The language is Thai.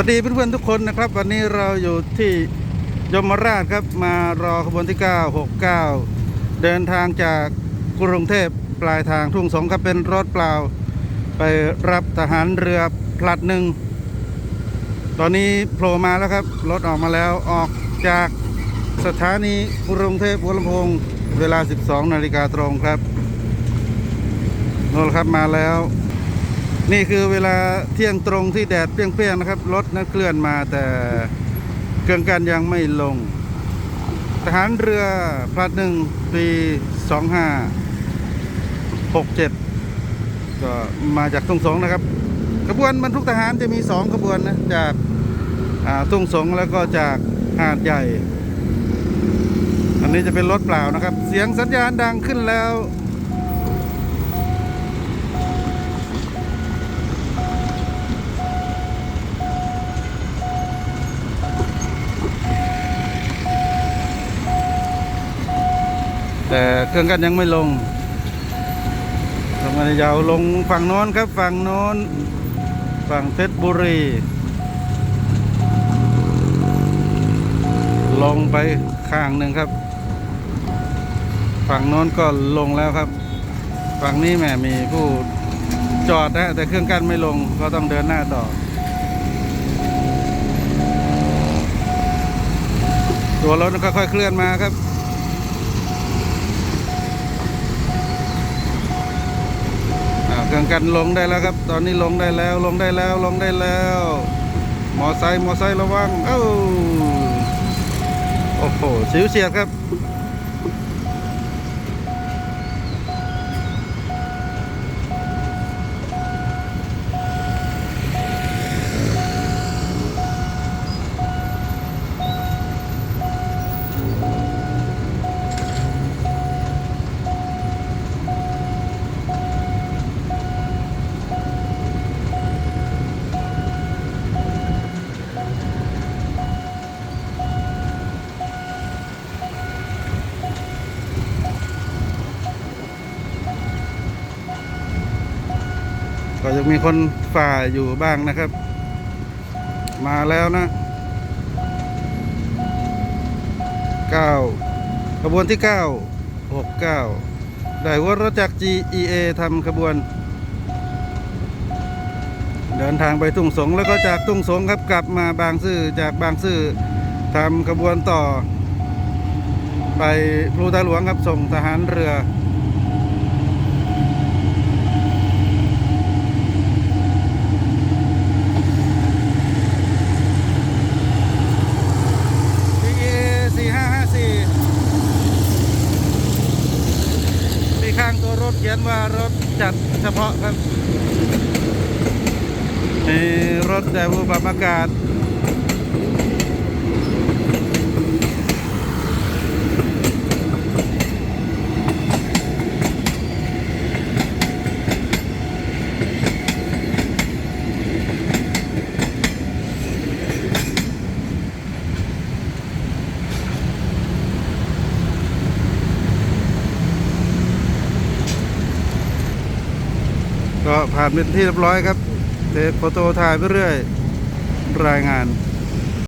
วัสดีเพื่อนๆทุกคนนะครับ วันนี้เราอยู่ที่ยมราชครับมารอขบวนที่ 969 เดินทางจากกรุงเทพปลายทางทุ่งสงครับเป็นรถเปล่า ไปรับทหารเรือพลัดหนึ่ง ตอนนี้โผล่มาแล้วครับ รถออกมาแล้วออกจากสถานีกรุงเทพหัวลำโพงเวลา 12 นาฬิกาตรงครับโน่นครับมาแล้ว นี่คือเวลาเที่ยงตรงที่แดดเปรี้ยงๆนะครับรถนั้นเคลื่อนมาแต่เครื่องกันยังไม่ลง ทหารเรือพลัดหนึ่งปี2567ก็มาจากทุ่งสงนะครับขบวนบรรทุกทหารจะมีสองขบวนนะ จากทุ่งสงแล้วก็จากหาดใหญ่ อันนี้จะเป็นรถเปล่านะครับ เสียงสัญญาณดังขึ้นแล้ว แต่เครื่องกันยังไม่ลงทำไมยาวลงฝั่งโน้นครับฝั่งโน้นฝั่งเพชรบุรี ลงไปข้างหนึ่งครับ ฝั่งโน้นก็ลงแล้วครับ ฝั่งนี้แหมมีผู้จอดนะแต่เครื่องกั้นไม่ลงก็ต้องเดินหน้าต่อ ตัวรถก็ค่อยๆเคลื่อนมาครับ กันลงได้แล้วครับ ตอนนี้ลงได้แล้วลงได้แล้วลงได้แล้ว มอไซค์มอไซค์ระวังเอ้าโอ้โหสิวเสียดครับ ก็ยังมีคนฝ่าอยู่บ้างนะครับ มาแล้วนะเก้าขบวนที่เก้าหกเก้าได้หัว่ารถจาก GEA ทำขบวน เดินทางไปทุ่งสงแล้วก็จากทุ่งสงครับกลับมาบางซื่อจากบางซื่อทำขบวนต่อ ไปพลูตาหลวงครับส่งทหารเรือ PA สี่ห้าห้าสี่ที่ข้างตัวรถเขียนว่ารถจัดเฉพาะครับมีรถแต่ผู้ปรับอากาศ ก็ผ่านเป็นที่เรียบร้อยครับเทคโฟโต้ถ่ายไปเรื่อยรายงาน